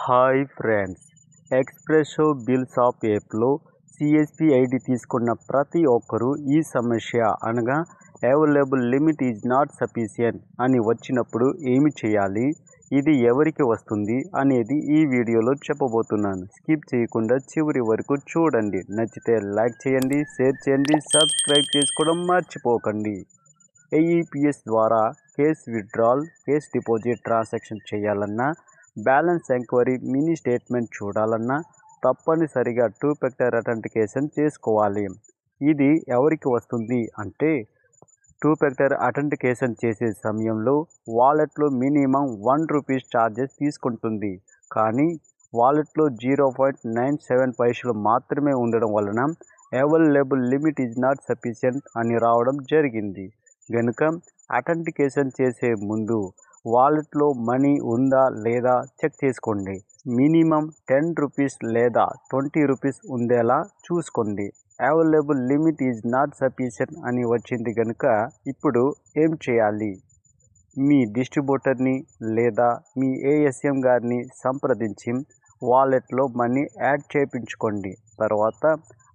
Hi friends. Xpresso bills of యాప్లో CSP ID తీసుకున్న ప్రతి ఒక్కరూ ఈ సమస్య అనగా available limit is not sufficient అని వచ్చినప్పుడు ఏమి చేయాలి? ఇది ఎవరికి వస్తుంది? అనేది ఈ వీడియోలో చెప్పబోతున్నాను. స్కిప్ చేయకుండా చివరి వరకు చూడండి. నచ్చితే లైక్ చేయండి షేర్ చేయండి సబ్స్క్రైబ్ చేసుకోవడం మర్చిపోకండి. ఏఈపిఎస్ ద్వారా cash withdrawal cash deposit transaction చేయాలన్నా బ్యాలెన్స్ ఎంక్వైరీ మినీ స్టేట్మెంట్ చూడాలన్నా తప్పనిసరిగా టూ ఫ్యాక్టర్ అథెంటికేషన్ చేసుకోవాలి. ఇది ఎవరికి వస్తుంది అంటే టూ ఫ్యాక్టర్ అథెంటికేషన్ చేసే సమయంలో వాలెట్లో మినిమం వన్ రూపీస్ ఛార్జెస్ తీసుకుంటుంది. కానీ వాలెట్లో జీరో పాయింట్ నైన్ సెవెన్ పైసలు మాత్రమే ఉండడం వలన available limit is not sufficient అని రావడం జరిగింది. కనుక అథెంటికేషన్ చేసే ముందు వాలెట్లో మనీ ఉందా లేదా చెక్ చేసుకోండి. మినిమం టెన్ రూపీస్ లేదా ట్వంటీ రూపీస్ ఉండేలా చూసుకోండి. Available limit is not sufficient అని వచ్చింది కనుక ఇప్పుడు ఏం చేయాలి? మీ డిస్ట్రిబ్యూటర్ని లేదా మీ ఏఎస్ఎం గారిని సంప్రదించి వాలెట్లో మనీ యాడ్ చేయించుకోండి. తర్వాత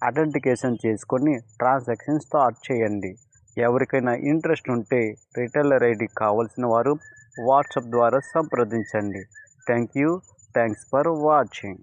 అథెంటికేషన్ చేసుకొని ట్రాన్సాక్షన్ స్టార్ట్ చేయండి. ఎవరికైనా ఇంట్రెస్ట్ ఉంటే రిటైలర్ ఐడి కావాల్సిన వారు వాట్సాప్ ద్వారా సంప్రదించండి. Thank you. Thanks for watching.